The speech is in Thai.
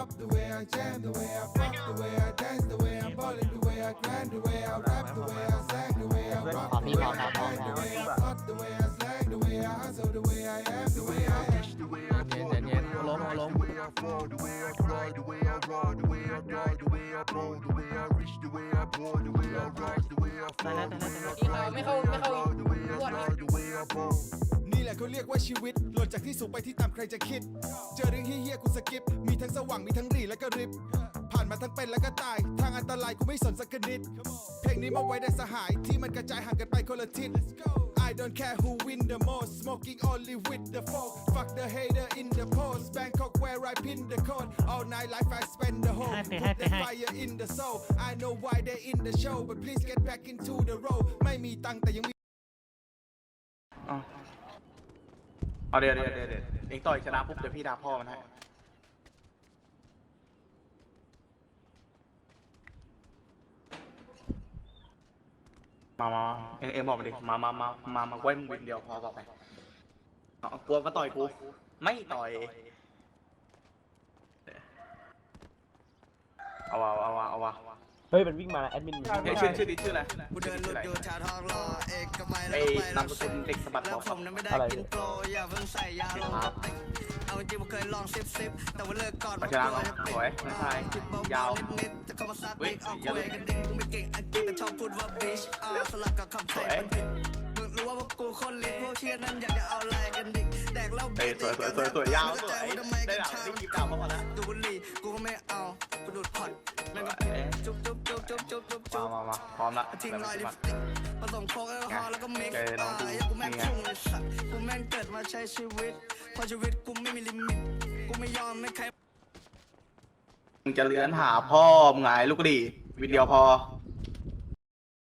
pop, the way I jam, the way I fuck, the way I dance, the way I'm ballin', the way I grind, the way I rap, the way I sang, the way I rock, พร้อม the พี่ way พร้อม I แล้วพร้อม hang, แล้ the ว way I hot, the way I slang, the way I hustle, the way I am, the way I am. เย็นเย็นเย็นเอาล้มเอาล้มตายแล้วตายแล้วตายแล้วไม่เข้าไม่ เข้าอ้วนนี่แหละเขาเรียกว่าชีวิต หล่นจากที่สูงไปที่ต่ำใครจะคิด เจอเรื่องเฮี้ยๆกูสกิป มีทั้งสว่างมีทั้งหรีและก็ริบ ผ่านมาทั้งเป็นและก็ตาย ทางอันตรายกูไม่สนสักนิด เพลงนี้มาไว้ได้สหาย ที่มันกระจายห่างกันไปคนละทิศ I don't care who win the most smoking only with the folk fuck the hater in the post Bangkok where I pin the code all night life I spend the whole ให้ไป put ให้ไป the ให้ fire in the soul I know why they in the show but please get back into the role ไม่มีตังค์แต่ยังมี เอาเอาเดี๋ยวเดี๋ยวเดี๋ยวเดี๋ยวเองต่อยชนะปุ๊บเดี๋ยวพี่ด่าพ่อมันให้มามามาเอ็งเอ็งบอกมาดิมามามามามาไว้มึงวินเดียวพอต่อไปเอากลัวมาต่อยกูไม่ต่อย เอาวะเอาวะเอาวะเฮ้ยมันวิ่งมาแอดมินเฮ้ยชื่อชื่อนี้ชื่ออะไร กูเดินหลุดอยู่แถวทองหล่อเอกมัย ไอ้แล้วก็ไปนามสกุลเด็กสะบัดแล้วบอกผมนั้นไม่ได้กินโกอย่าเพิ่งใส่ยาลงสเต็กเอาจริงผมเคยลองซิปซิปแต่ว่าเลิกก่อนมาชนะเราสวยไม่ใช่จิบเบายาวๆนิดๆจะเข้ามาซัดเฮ้ยติ๊กเอาอย่าคุเลยยกันดิ้งกูไม่เก่งอังกฤษแต่ชอบพูดว่าบิชอ่าสลับกับคำไทยมันผิดมึงรู้ว่าพวกกูคนลิ้นพวกเชียนั้นอยากจะเอาอะไรกันดิแดกเหล้าเฮ้ยสวยสวยสวยสวยยาวสวยทำไมได้กันหลังช้าได้กีบดาวเข้ามาแล้วดูบุหรี่กูก็ไม่เอากูดูดพอดแม่งก็เป็นจุ๊บจุ๊บจุ๊บจุ๊บจุ๊บจุ๊บจุ๊มาบมามาพร้อมละทิ้งแล้วรอยลิมาปสติกผ สมโค้กแอลกอฮอล์แล้วก็มิกซ์เจอน้องดูอ่ากูแม่งนี่ไงพุ่งเลยสัตว์กูแม่งเกิดมาใช้ชีวิตเพราะชีวิตกูไม่มีลิมิตกูไม่ยอมไม่ใคร มึงจะเลื้อนหาพ่อมึงไงลูกกระดีวิดีโอพอ